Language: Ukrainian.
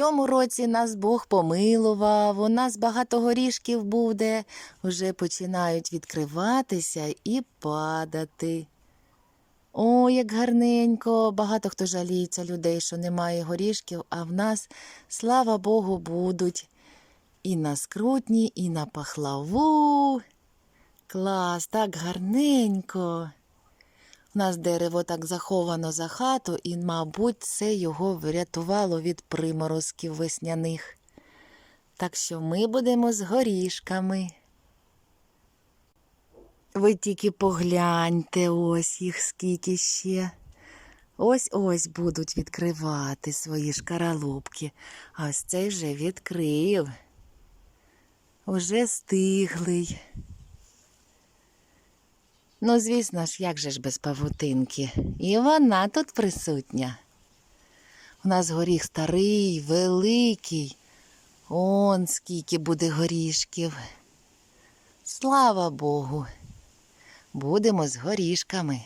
цьому році нас Бог помилував, у нас багато горішків буде, вже починають відкриватися і падати. О, як гарненько! Багато хто жаліється людей, що немає горішків, а в нас, слава Богу, будуть і на скрутні, і на пахлаву. Клас, так гарненько. У нас дерево так заховано за хату, і, мабуть, це його врятувало від приморозків весняних. Так що ми будемо з горішками. Ви тільки погляньте, ось їх скільки ще. Ось ось будуть відкривати свої шкаралупки. А ось цей вже відкрив. Уже стиглий. Ну, звісно ж, як же ж без павутинки? І вона тут присутня. У нас горіх старий, великий. Он скільки буде горішків. Слава Богу. Будемо з горішками.